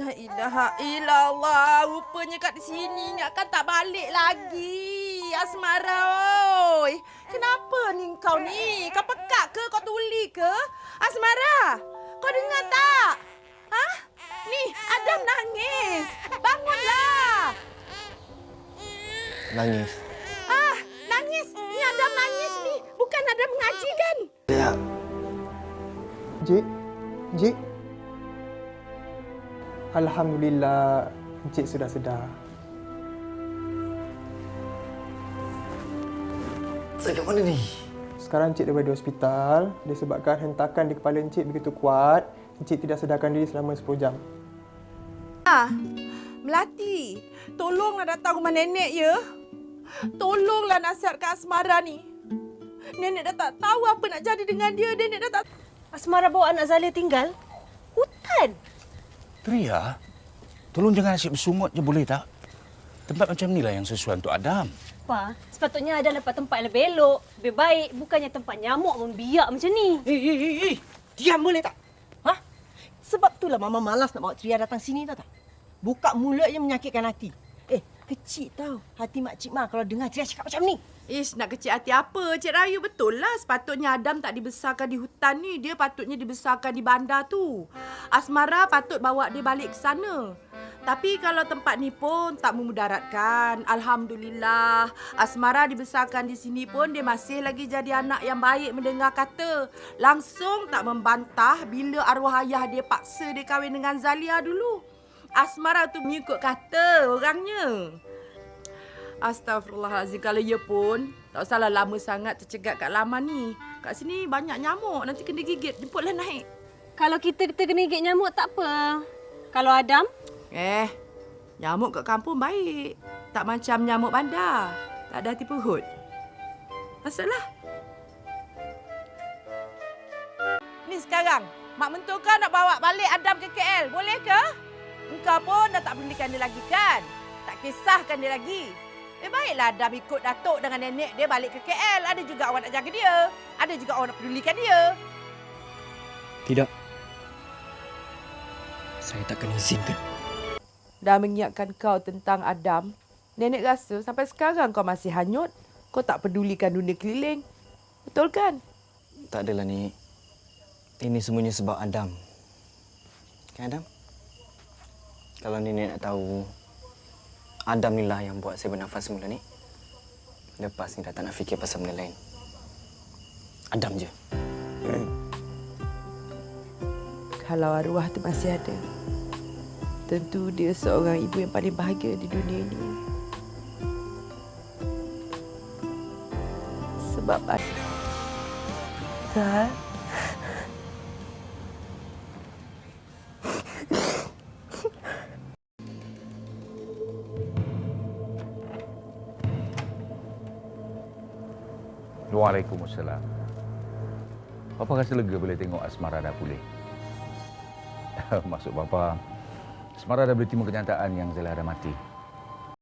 La ilaha illallah. Rupanya kat sini ingatkan tak balik lagi. Asmara oi. Kenapa ni kau ni? Kau pekak ke? Kau tuli ke? Asmara, kau dengar tak? Ha? Ni Adam nangis. Bangunlah. Nangis. Ah, nangis. Ni Adam nangis ni. Bukan Adam mengaji kan? Ya. Encik, Encik. Alhamdulillah, Encik sudah sedar. Saya kat mana ni? Sekarang Encik daripada hospital disebabkan hentakan di kepala Encik begitu kuat, Encik tidak sedarkan diri selama 10 jam. Ah, Melati, tolonglah datang rumah nenek ya. Tolonglah nasihatkan Asmara ni. Nenek dah tak tahu apa nak jadi dengan dia. Nenek dah tak Asmara bawa anak Zalia tinggal? Hutan? Tria, tolong jangan asyik bersungut je boleh tak? Tempat macam ni lah yang sesuai untuk Adam. Pa, sepatutnya ada dapat tempat yang lebih elok. Lebih baik, bukannya tempat nyamuk membiak macam ni. Eh, eh, eh, eh. Diam boleh tak? Ha? Sebab itulah Mama malas nak bawa Tria datang sini tahu tak? Buka mulut je menyakitkan hati. Kecil tau hati makcik Ma kalau dengar Tria cakap macam ni. Ish, nak kecil hati apa? Cik Rayu betul lah. Sepatutnya Adam tak dibesarkan di hutan ni. Dia patutnya dibesarkan di bandar tu. Asmara patut bawa dia balik ke sana. Tapi kalau tempat ni pun tak memudaratkan. Alhamdulillah. Asmara dibesarkan di sini pun dia masih lagi jadi anak yang baik mendengar kata. Langsung tak membantah bila arwah ayah dia paksa dia kahwin dengan Zalia dulu. Asmara tu mengikut kata orangnya. Astaghfirullahalazim. Kalau ya pun, tak usahlah lama sangat tercegat kat laman ni. Kat sini banyak nyamuk. Nanti kena gigit. Jemputlah naik. Kalau kita terkena gigit nyamuk tak apa. Kalau Adam, Eh, nyamuk kat kampung baik. Tak macam nyamuk bandar. Tak ada hati perut. Masuklah. Ni sekarang, Mak Mentua nak bawa balik Adam ke KL. Boleh ke? Engkau pun dah tak pedulikan dia lagi kan? Tak kisahkan dia lagi. Eh baiklah Adam ikut Datuk dengan nenek dia balik ke KL. Ada juga orang nak jaga dia. Ada juga orang nak pedulikan dia. Tidak. Saya takkan izinkan. dah mengingatkan kau tentang Adam, nenek rasa sampai sekarang kau masih hanyut. Kau tak pedulikan dunia keliling. Betul kan? Tak adalah ni. Ini semuanya sebab Adam. Kan Adam? Kalau nenek nak tahu, Adam ni lah yang buat saya bernafas semula ni. Lepas ni dah tak nak fikir pasal benda lain. Adam je. Kalau arwah tu masih ada, tentu dia seorang ibu yang paling bahagia di dunia ini. Sebab ada. Waalaikumsalam. Papa rasa lega bila tengok Asmara dah pulih. Maksud Papa, Asmara dah boleh terima kenyataan yang Zela dah mati.